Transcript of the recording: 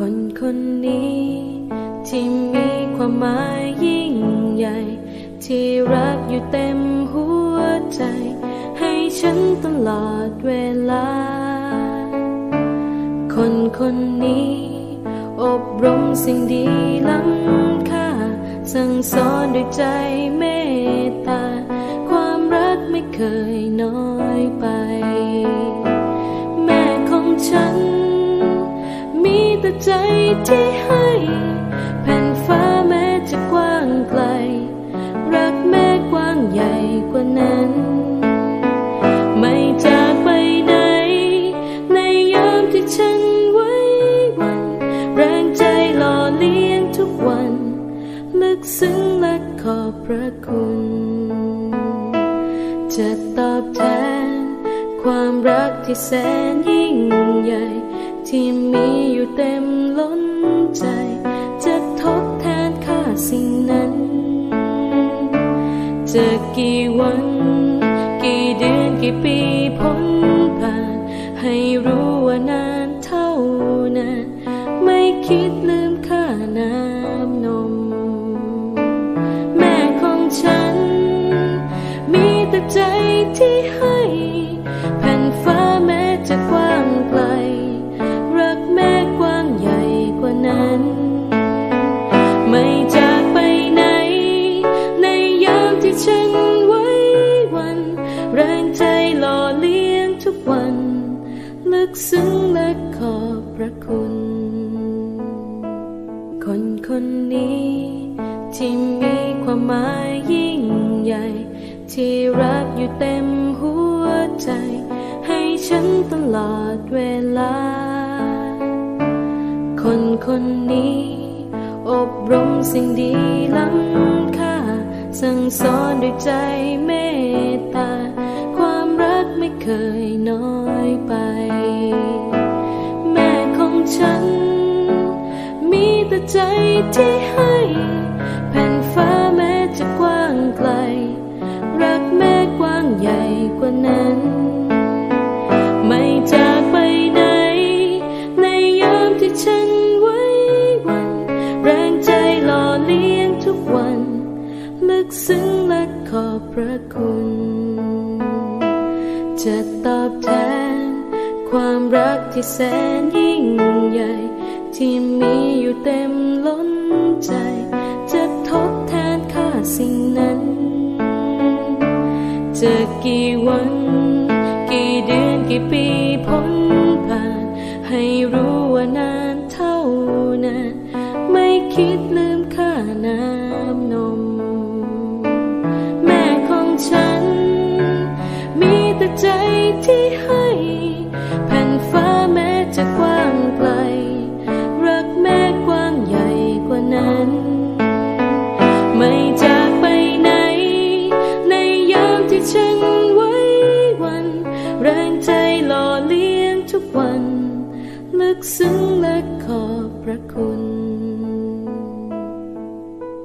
คนคนี้ ที่มีความหมายยิ่งใหญ่ ที่รักอยู่เต็มหัวใจ ให้ฉันตลอดเวลา คนคนนี้ อบรมสิ่งดีล้ำค่า สั่งสอนด้วยใจเมต ใจที่ให้แผ่นฟ้าแม้จะกว้างไกล รักแม่กว้างใหญ่กว่านั้น ไม่จากไปไหน ในยามที่ฉันไว้วัน แรงใจหล่อเลี้ยงทุกวัน ลึกซึ้งและขอบพระคุณ จะตอบแทน ความรักที่แสนยิ่งใหญ่ ที่มีอยู่เต็มล้นใจ จะทดแทนค่าสิ่งนั้น จะกี่วัน กี่เดือนกี่ปีพ้น จากไปไหน ในยามที่ฉันไว้วัน แรงใจหล่อเลี้ยงทุกวัน ลึกซึ้งและขอบพระคุณ คนคนนี้ ที่มีความหมายยิ่งใหญ่ ที่รักอยู่เต็มหัวใจ ให้ฉันตลอดเวลา คนคนนี้ สิ่งดีล้ำค่า สั่งสอนด้วยใจเมตตา ความรักไม่เคยน้อยไป แม่ของฉัน มีแต่ใจที่ให้แผ่นฟ้าแม้จะกว้างไกล รักแม่กว้างใหญ่กว่านั้น ระคุณ จะตอบแทน ความรักที่แสนยิ่งใหญ่ ที่มีอยู่เต็มล้นใจ จะทดแทนค่าสิ่งนั้น จะกี่วัน กี่เดือนกี่ปีพ้นผ่านให้รู้ ใจที่ให้แผ่นฟ้าแม้จะกว้างไกล รักแม่กว้างใหญ่กว่านั้น ไม่จากไปไหน ในยามที่ฉันไว้วัน แรงใจหล่อเลี้ยงทุกวัน ลึกซึ้งและขอบพระคุณ